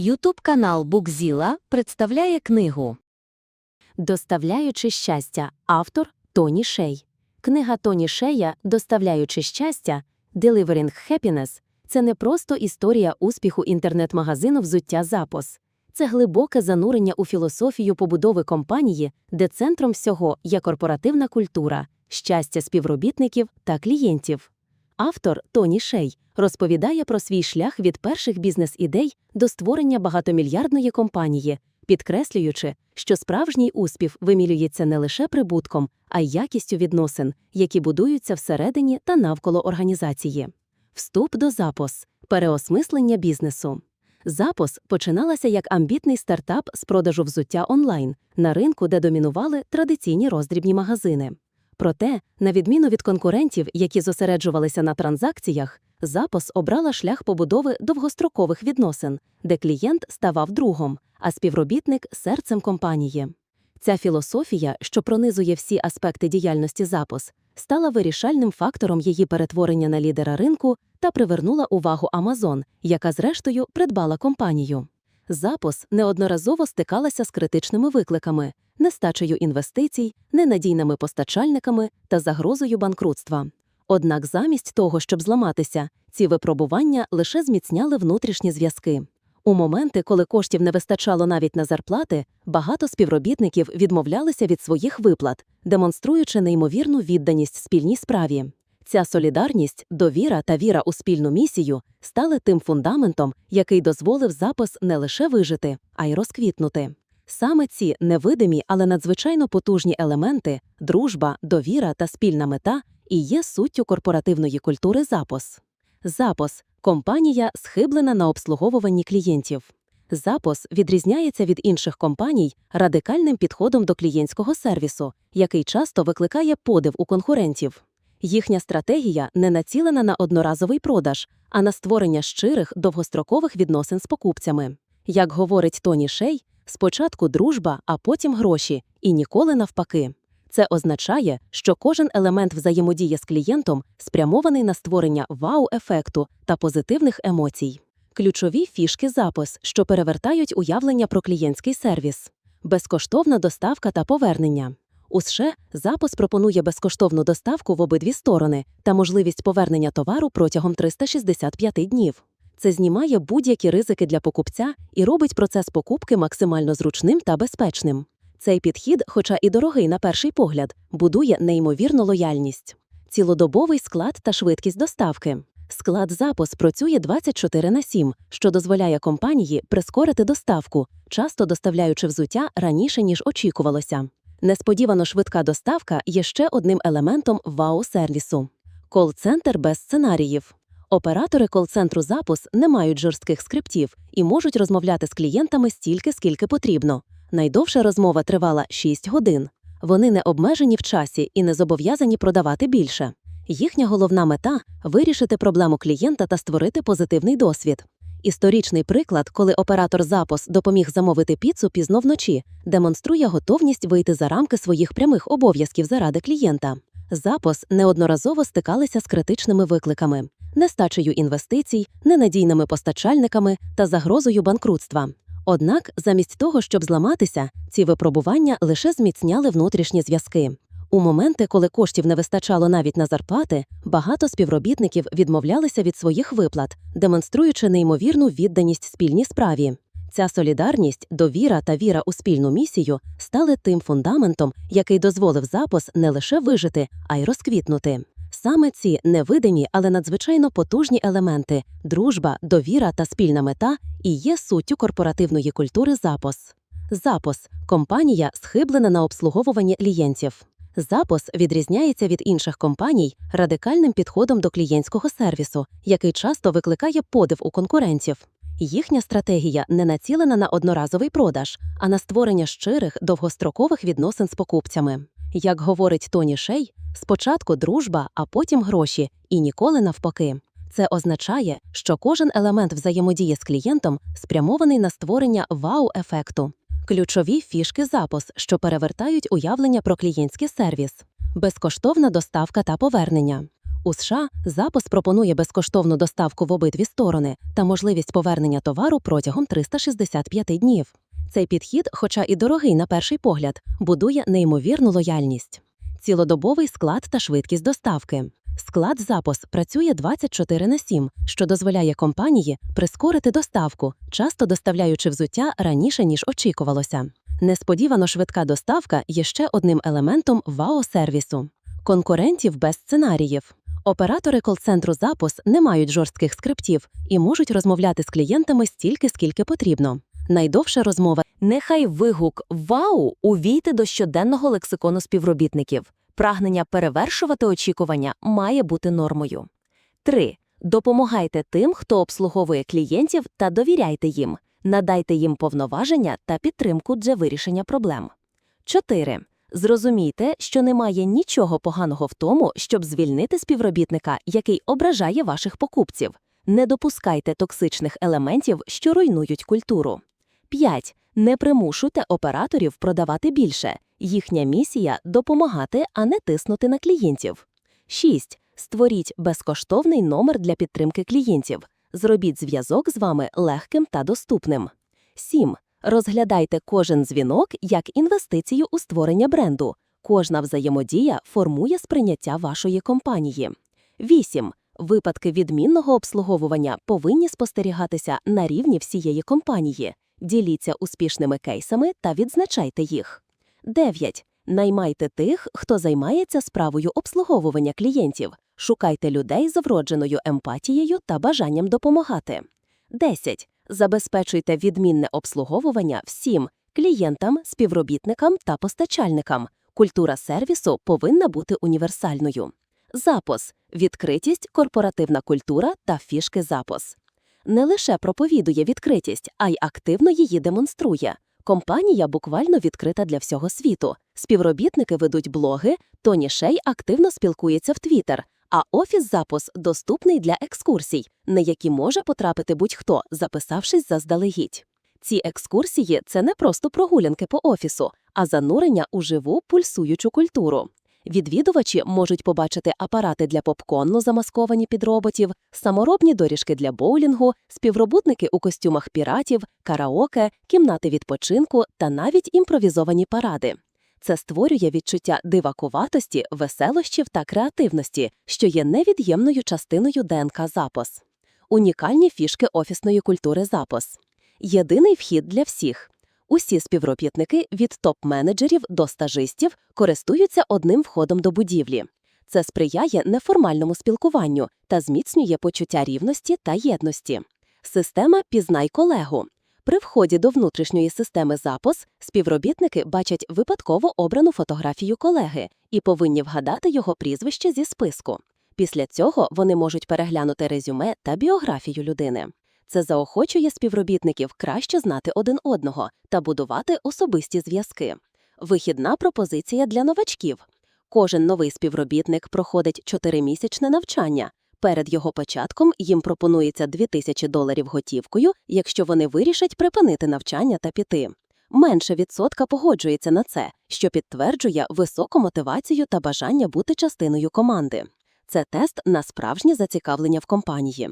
Ютуб канал Букзіла представляє книгу Доставляючи щастя. Автор Тоні Шей. Книга Тоні Шея Доставляючи щастя Delivering Happiness це не просто історія успіху інтернет-магазину взуття Запос. Це глибоке занурення у філософію побудови компанії, де центром всього є корпоративна культура, щастя співробітників та клієнтів. Автор Тоні Шей розповідає про свій шлях від перших бізнес-ідей до створення багатомільярдної компанії, підкреслюючи, що справжній успіх вимілюється не лише прибутком, а й якістю відносин, які будуються всередині та навколо організації. Вступ до запос переосмислення бізнесу. Запос починалася як амбітний стартап з продажу взуття онлайн на ринку, де домінували традиційні роздрібні магазини. Проте, на відміну від конкурентів, які зосереджувалися на транзакціях, запос обрала шлях побудови довгострокових відносин, де клієнт ставав другом, а співробітник серцем компанії. Ця філософія, що пронизує всі аспекти діяльності запос, стала вирішальним фактором її перетворення на лідера ринку та привернула увагу Amazon, яка зрештою придбала компанію. Запос неодноразово стикалася з критичними викликами, нестачею інвестицій, ненадійними постачальниками та загрозою банкрутства. Однак замість того, щоб зламатися, ці випробування лише зміцняли внутрішні зв'язки. У моменти, коли коштів не вистачало навіть на зарплати, багато співробітників відмовлялися від своїх виплат, демонструючи неймовірну відданість спільній справі. Ця солідарність, довіра та віра у спільну місію стали тим фундаментом, який дозволив запис не лише вижити, а й розквітнути. Саме ці невидимі, але надзвичайно потужні елементи дружба, довіра та спільна мета і є суттю корпоративної культури запос. Запос компанія схиблена на обслуговуванні клієнтів. Запос відрізняється від інших компаній радикальним підходом до клієнтського сервісу, який часто викликає подив у конкурентів. Їхня стратегія не націлена на одноразовий продаж, а на створення щирих довгострокових відносин з покупцями. Як говорить Тоні Шей, спочатку дружба, а потім гроші, і ніколи навпаки. Це означає, що кожен елемент взаємодії з клієнтом спрямований на створення вау-ефекту та позитивних емоцій. Ключові фішки запис, що перевертають уявлення про клієнтський сервіс, безкоштовна доставка та повернення. У США запис пропонує безкоштовну доставку в обидві сторони та можливість повернення товару протягом 365 днів. Це знімає будь-які ризики для покупця і робить процес покупки максимально зручним та безпечним. Цей підхід, хоча і дорогий на перший погляд, будує неймовірну лояльність, цілодобовий склад та швидкість доставки. Склад запис працює 24 на 7, що дозволяє компанії прискорити доставку, часто доставляючи взуття раніше, ніж очікувалося. Несподівано швидка доставка є ще одним елементом вау-сервісу. Кол-центр без сценаріїв. Оператори кол-центру запис не мають жорстких скриптів і можуть розмовляти з клієнтами стільки, скільки потрібно. Найдовша розмова тривала 6 годин. Вони не обмежені в часі і не зобов'язані продавати більше. Їхня головна мета вирішити проблему клієнта та створити позитивний досвід. Історичний приклад, коли оператор запис допоміг замовити піцу пізно вночі, демонструє готовність вийти за рамки своїх прямих обов'язків заради клієнта. Запис неодноразово стикалися з критичними викликами, нестачею інвестицій, ненадійними постачальниками та загрозою банкрутства. Однак, замість того, щоб зламатися, ці випробування лише зміцняли внутрішні зв'язки. У моменти, коли коштів не вистачало навіть на зарплати, багато співробітників відмовлялися від своїх виплат, демонструючи неймовірну відданість спільній справі. Ця солідарність, довіра та віра у спільну місію стали тим фундаментом, який дозволив запис не лише вижити, а й розквітнути. Саме ці невидимі, але надзвичайно потужні елементи дружба, довіра та спільна мета і є суттю корпоративної культури запос. Запос компанія схиблена на обслуговуванні клієнтів. Запос відрізняється від інших компаній радикальним підходом до клієнтського сервісу, який часто викликає подив у конкурентів. Їхня стратегія не націлена на одноразовий продаж, а на створення щирих довгострокових відносин з покупцями. Як говорить Тоні Шей, спочатку дружба, а потім гроші, і ніколи навпаки. Це означає, що кожен елемент взаємодії з клієнтом спрямований на створення вау-ефекту. Ключові фішки запис, що перевертають уявлення про клієнтський сервіс, безкоштовна доставка та повернення. У США запис пропонує безкоштовну доставку в обидві сторони та можливість повернення товару протягом 365 днів. Цей підхід, хоча і дорогий на перший погляд, будує неймовірну лояльність. Цілодобовий склад та швидкість доставки. Склад запис працює 24 на 7, що дозволяє компанії прискорити доставку, часто доставляючи взуття раніше, ніж очікувалося. Несподівано швидка доставка є ще одним елементом ВАО-сервісу. Конкурентів без сценаріїв. Оператори кол-центру запис не мають жорстких скриптів і можуть розмовляти з клієнтами стільки, скільки потрібно. Найдовша розмова Нехай вигук «Вау» увійти до щоденного лексикону співробітників. Прагнення перевершувати очікування має бути нормою. 3. Допомагайте тим, хто обслуговує клієнтів та довіряйте їм. Надайте їм повноваження та підтримку для вирішення проблем. 4. Зрозумійте, що немає нічого поганого в тому, щоб звільнити співробітника, який ображає ваших покупців. Не допускайте токсичних елементів, що руйнують культуру. 5. Не примушуйте операторів продавати більше. Їхня місія допомагати, а не тиснути на клієнтів. 6. Створіть безкоштовний номер для підтримки клієнтів. Зробіть зв'язок з вами легким та доступним. 7. Розглядайте кожен дзвінок як інвестицію у створення бренду. Кожна взаємодія формує сприйняття вашої компанії. 8. Випадки відмінного обслуговування повинні спостерігатися на рівні всієї компанії. Діліться успішними кейсами та відзначайте їх. 9. Наймайте тих, хто займається справою обслуговування клієнтів. Шукайте людей з вродженою емпатією та бажанням допомагати. 10. Забезпечуйте відмінне обслуговування всім клієнтам, співробітникам та постачальникам. Культура сервісу повинна бути універсальною. Запис відкритість, корпоративна культура та фішки запис. Не лише проповідує відкритість, а й активно її демонструє. Компанія буквально відкрита для всього світу. Співробітники ведуть блоги, Тоні Шей активно спілкується в Твіттер, а офіс запис доступний для екскурсій, на які може потрапити будь-хто, записавшись заздалегідь. Ці екскурсії це не просто прогулянки по офісу, а занурення у живу пульсуючу культуру. Відвідувачі можуть побачити апарати для попкорну, замасковані під роботів, саморобні доріжки для боулінгу, співробітники у костюмах піратів, караоке, кімнати відпочинку та навіть імпровізовані паради. Це створює відчуття дивакуватості, веселощів та креативності, що є невід'ємною частиною ДНК запис. Унікальні фішки офісної культури запис. Єдиний вхід для всіх. Усі співробітники від топ-менеджерів до стажистів користуються одним входом до будівлі. Це сприяє неформальному спілкуванню та зміцнює почуття рівності та єдності. Система «Пізнай колегу». При вході до внутрішньої системи запис співробітники бачать випадково обрану фотографію колеги і повинні вгадати його прізвище зі списку. Після цього вони можуть переглянути резюме та біографію людини. Це заохочує співробітників краще знати один одного та будувати особисті зв'язки. Вихідна пропозиція для новачків. Кожен новий співробітник проходить чотиримісячне навчання. Перед його початком їм пропонується 2000 доларів готівкою, якщо вони вирішать припинити навчання та піти. Менше відсотка погоджується на це, що підтверджує високу мотивацію та бажання бути частиною команди. Це тест на справжнє зацікавлення в компанії.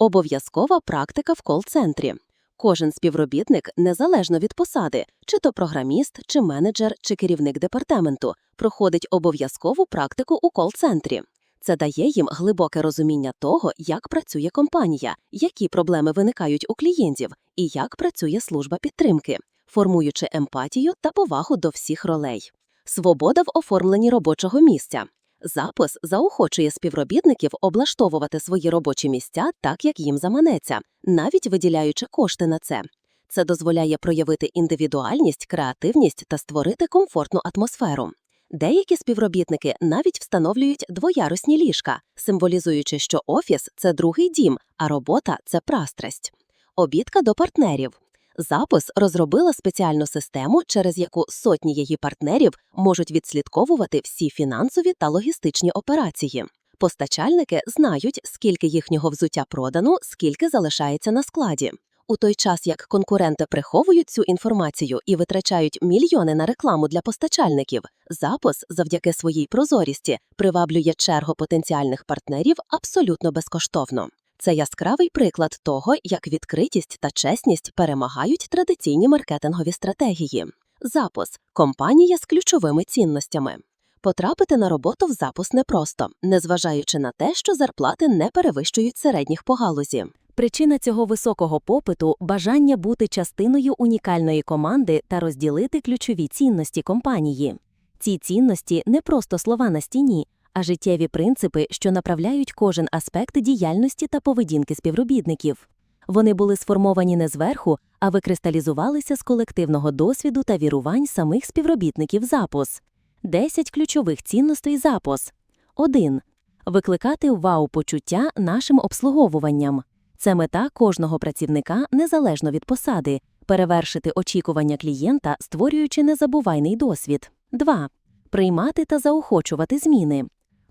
Обов'язкова практика в кол-центрі. Кожен співробітник, незалежно від посади, чи то програміст, чи менеджер, чи керівник департаменту, проходить обов'язкову практику у кол-центрі. Це дає їм глибоке розуміння того, як працює компанія, які проблеми виникають у клієнтів і як працює служба підтримки, формуючи емпатію та повагу до всіх ролей. Свобода в оформленні робочого місця. Запис заохочує співробітників облаштовувати свої робочі місця так, як їм заманеться, навіть виділяючи кошти на це. Це дозволяє проявити індивідуальність, креативність та створити комфортну атмосферу. Деякі співробітники навіть встановлюють двоярусні ліжка, символізуючи, що офіс це другий дім, а робота це прастрасть. Обідка до партнерів. Запис розробила спеціальну систему, через яку сотні її партнерів можуть відслідковувати всі фінансові та логістичні операції. Постачальники знають, скільки їхнього взуття продано, скільки залишається на складі. У той час як конкуренти приховують цю інформацію і витрачають мільйони на рекламу для постачальників, запис завдяки своїй прозорісті приваблює чергу потенціальних партнерів абсолютно безкоштовно. Це яскравий приклад того, як відкритість та чесність перемагають традиційні маркетингові стратегії. Запис компанія з ключовими цінностями. Потрапити на роботу в запис непросто, незважаючи на те, що зарплати не перевищують середніх по галузі. Причина цього високого попиту бажання бути частиною унікальної команди та розділити ключові цінності компанії. Ці цінності не просто слова на стіні, а життєві принципи, що направляють кожен аспект діяльності та поведінки співробітників. Вони були сформовані не зверху, а викристалізувалися з колективного досвіду та вірувань самих співробітників запус. 10 ключових цінностей запус. 1. Викликати вау-почуття нашим обслуговуванням. Це мета кожного працівника незалежно від посади перевершити очікування клієнта, створюючи незабувайний досвід. 2. Приймати та заохочувати зміни.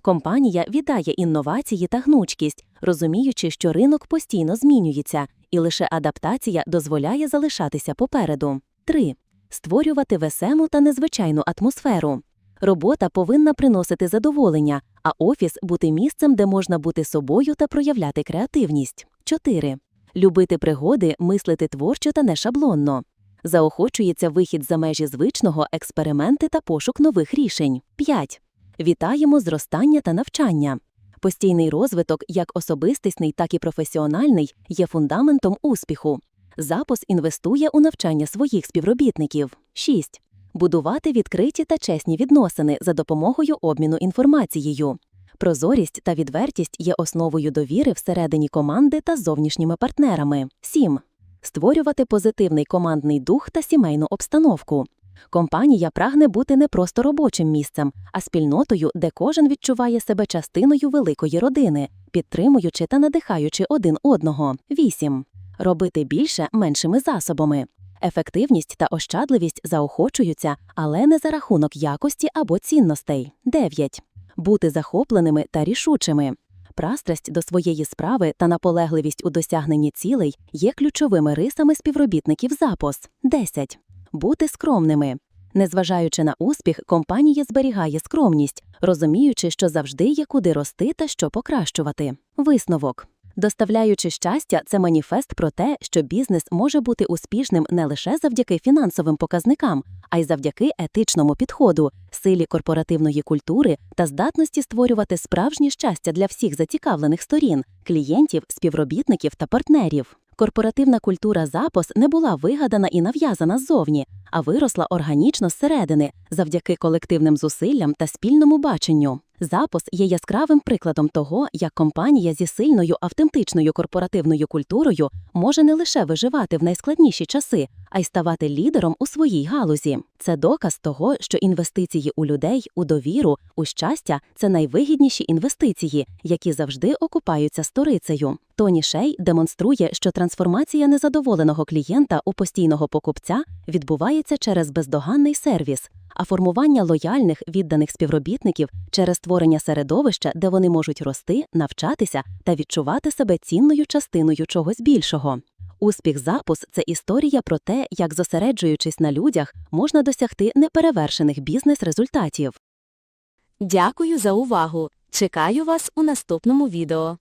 Компанія вітає інновації та гнучкість, розуміючи, що ринок постійно змінюється, і лише адаптація дозволяє залишатися попереду. 3. Створювати веселу та незвичайну атмосферу. Робота повинна приносити задоволення, а офіс бути місцем, де можна бути собою та проявляти креативність. 4. Любити пригоди, мислити творчо та не шаблонно. Заохочується вихід за межі звичного, експерименти та пошук нових рішень. 5. Вітаємо зростання та навчання. Постійний розвиток, як особистісний, так і професіональний, є фундаментом успіху. Запус інвестує у навчання своїх співробітників. 6. Будувати відкриті та чесні відносини за допомогою обміну інформацією. Прозорість та відвертість є основою довіри всередині команди та зовнішніми партнерами. 7. Створювати позитивний командний дух та сімейну обстановку. Компанія прагне бути не просто робочим місцем, а спільнотою, де кожен відчуває себе частиною великої родини, підтримуючи та надихаючи один одного. 8. Робити більше меншими засобами. Ефективність та ощадливість заохочуються, але не за рахунок якості або цінностей. 9. Бути захопленими та рішучими. Пристрасть до своєї справи та наполегливість у досягненні цілей є ключовими рисами співробітників запус. 10. Бути скромними. Незважаючи на успіх, компанія зберігає скромність, розуміючи, що завжди є куди рости та що покращувати. Висновок. Доставляючи щастя, це маніфест про те, що бізнес може бути успішним не лише завдяки фінансовим показникам, а й завдяки етичному підходу, силі корпоративної культури та здатності створювати справжнє щастя для всіх зацікавлених сторін клієнтів, співробітників та партнерів. Корпоративна культура запос не була вигадана і нав'язана ззовні, а виросла органічно зсередини завдяки колективним зусиллям та спільному баченню. Запос є яскравим прикладом того, як компанія зі сильною автентичною корпоративною культурою може не лише виживати в найскладніші часи, а й ставати лідером у своїй галузі. Це доказ того, що інвестиції у людей, у довіру, у щастя це найвигідніші інвестиції, які завжди окупаються сторицею. Тоні Шей демонструє, що трансформація незадоволеного клієнта у постійного покупця відбувається через бездоганний сервіс, а формування лояльних відданих співробітників через створення середовища, де вони можуть рости, навчатися та відчувати себе цінною частиною чогось більшого. Успіх запус це історія про те, як зосереджуючись на людях, можна досягти неперевершених бізнес-результатів. Дякую за увагу. Чекаю вас у наступному відео.